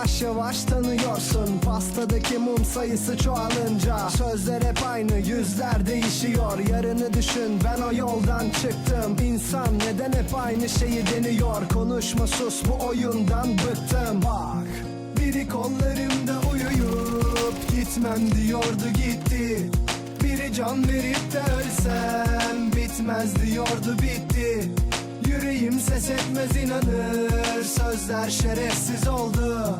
yavaş yavaş tanıyorsun. Pastadaki mum sayısı çoğalınca Sözler hep aynı yüzler değişiyor. Yarını düşün ben o yoldan çıktım. İnsan neden hep aynı şeyi deniyor? Konuşma sus bu oyundan bıktım. Bak biri kollarımda uyuyup Gitmem diyordu gitti. Biri can verip de ölsem Bitmez diyordu bitti. Yüreğim ses etmez inanır Sözler şerefsiz oldu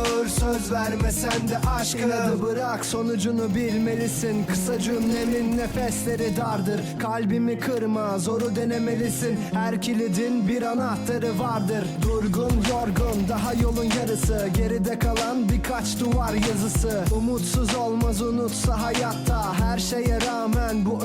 Vermesen de aşkım İnadı bırak sonucunu bilmelisin. Kısa cümlemin nefesleri dardır. Kalbimi kırma zoru denemelisin. Her kilidin bir anahtarı vardır. Durgun yorgun daha yolun yarısı. Geride kalan birkaç duvar yazısı. Umutsuz olmaz unutsa hayatta. Her şeye rağmen bu